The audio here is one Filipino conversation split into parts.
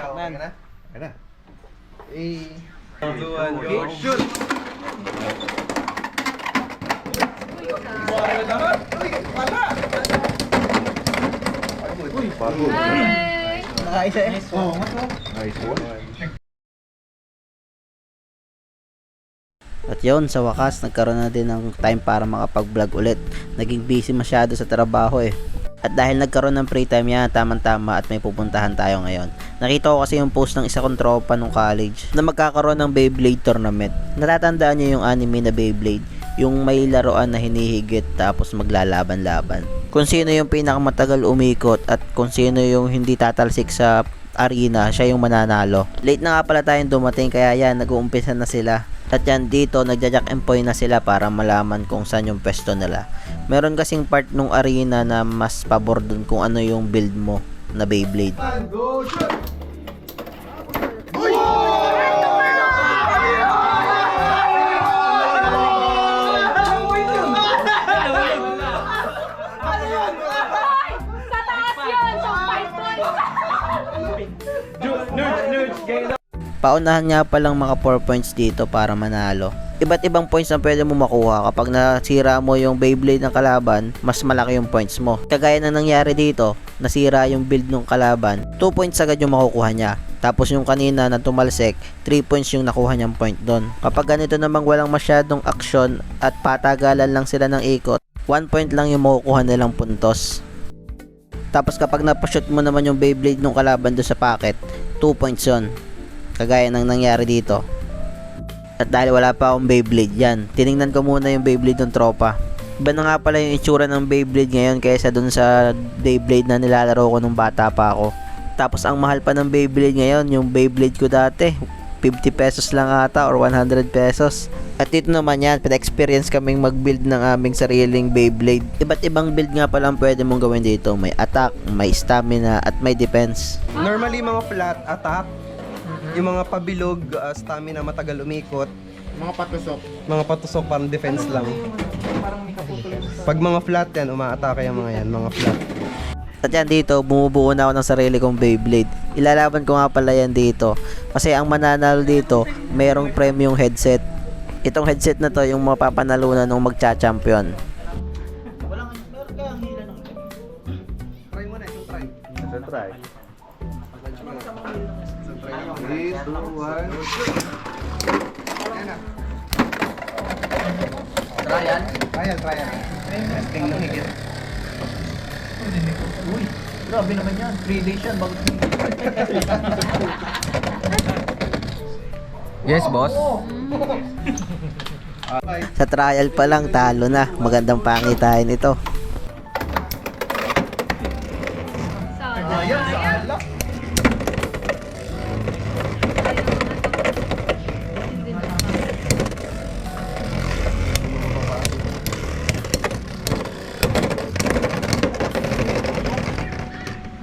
Man. na? Ayan na. Eh. Two, one, go. Shoot! Uy, pagod. Hi! Nakaisa eh. Oh, Nice one. At yun, sa wakas, nagkaroon na din ng time para makapag-vlog ulit. Naging busy masyado sa trabaho eh. At dahil nagkaroon ng free time yan, tamang-tama at may pupuntahan tayo ngayon. Nakita ko kasi yung post ng isa kong tropa nung college na magkakaroon ng Beyblade tournament. Natatandaan niyo yung anime na Beyblade? Yung may laruan na hinihigit tapos maglalaban-laban. Kung sino yung pinakamatagal umikot at kung sino yung hindi tatalsik sa arena, siya yung mananalo. Late na nga pala tayong dumating kaya yan, nag-uumpisa na sila. At yan dito, nagja-jack and point na sila para malaman kung saan yung pwesto nila. Meron kasing part nung arena na mas pabor dun kung ano yung build mo na Beyblade. Go, shoot! Hoy! Sa taas Paunahan nga palang mga 4 points dito para manalo. Iba't ibang points ang pwede mo makuha kapag nasira mo yung Beyblade ng kalaban, mas malaki yung points mo. Kagaya na nangyari dito, nasira yung build ng kalaban, 2 points agad yung makukuha niya. Tapos yung kanina na tumalsek, 3 points yung nakuha niyang point doon. Kapag ganito namang walang masyadong aksyon at patagalan lang sila ng ikot, 1 point lang yung makukuha nilang puntos. Tapos kapag napashoot mo naman yung Beyblade ng kalaban doon sa packet, 2 points yun. Kagaya ng nangyari dito. At dahil wala pa akong Beyblade yan, tiningnan ko muna yung Beyblade ng tropa. Iba na nga pala yung itsura ng Beyblade ngayon kaysa dun sa Beyblade na nilalaro ko nung bata pa ako. Tapos ang mahal pa ng Beyblade ngayon, yung Beyblade ko dati, 50 pesos lang ata or 100 pesos. At dito naman yan, pina-experience kaming mag-build ng aming sariling Beyblade. Iba't ibang build nga pala ang pwede mong gawin dito. May attack, may stamina, at may defense. Normally mga flat attack, yung mga pabilog, uh, stamina matagal umikot, Mga patusok. mga patusok parang defense lang. Pag mga flat yan, umaatake yung mga yan, mga flat. At yan dito, bumubuo na ako ng sarili kong Beyblade. Ilalaban ko nga pala yan dito. Kasi ang mananalo dito, mayroong premium headset. Itong headset na to, yung mapapanalunan ng magcha-champion. Try mo na, try. Let's try. Isang try lang. Three, two, one. Ayan na. Trial. Trial, trial. Testing lang higit. Uy, grabe naman yan. 3 days yan bago Yes, boss. Sa trial pa lang, talo na. Magandang pangitain ito. Sayang!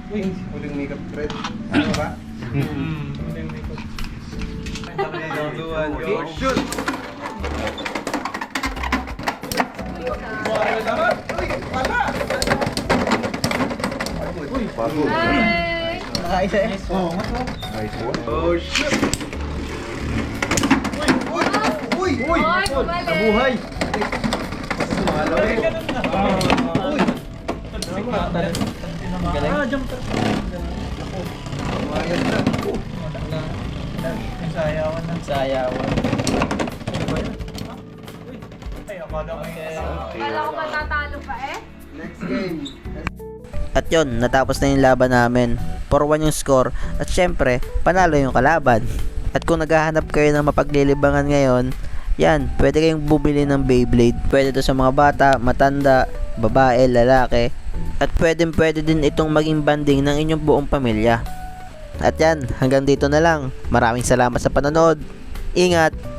Uy, huling makeup thread. Ano ba? Two, one, go. Shoot! Uy. Hi! Nakaisa eh. Nice one. Oh, shoot! Uy! Uy! Uy! Uy! Nabuhay! Sumalaw eh. Uy! Ah, jump cut. Buhayan na. Sayawan na. Sayawan. Kala ko matatalo pa eh. Next game. At yon natapos na yung laban namin. 4-1 yung score. At syempre, panalo yung kalaban. At kung naghahanap kayo ng mapaglilibangan ngayon, yan, pwede kayong bumili ng Beyblade. Pwede to sa mga bata, matanda, babae, lalaki. At pwede pwede din itong maging banding ng inyong buong pamilya. At yan, hanggang dito na lang. Maraming salamat sa panonood. Ingat!